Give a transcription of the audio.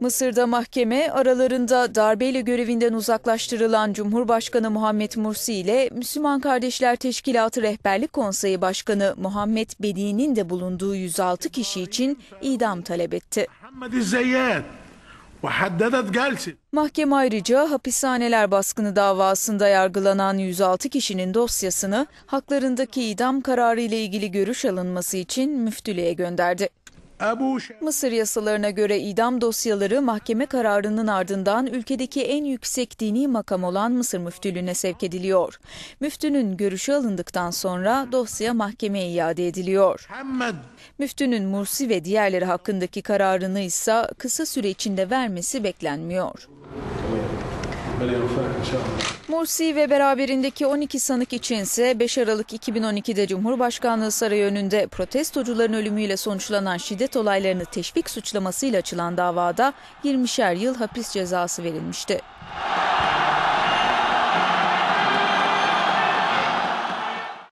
Mısır'da mahkeme aralarında darbeyle görevinden uzaklaştırılan Cumhurbaşkanı Muhammed Mursi ile Müslüman Kardeşler Teşkilatı Rehberlik Konseyi Başkanı Muhammed Bedi'nin de bulunduğu 106 kişi için idam talep etti. Mahkeme ayrıca hapishaneler baskını davasında yargılanan 106 kişinin dosyasını haklarındaki idam kararı ile ilgili görüş alınması için müftülüğe gönderdi. Mısır yasalarına göre idam dosyaları mahkeme kararının ardından ülkedeki en yüksek dini makam olan Mısır müftülüğüne sevk ediliyor. Müftünün görüşü alındıktan sonra dosya mahkemeye iade ediliyor. Müftünün Mursi ve diğerleri hakkındaki kararını ise kısa süre içinde vermesi beklenmiyor. Mursi ve beraberindeki 12 sanık içinse 5 Aralık 2012'de Cumhurbaşkanlığı Sarayı önünde protestocuların ölümüyle sonuçlanan şiddet olaylarını teşvik suçlamasıyla açılan davada 20'şer yıl hapis cezası verilmişti.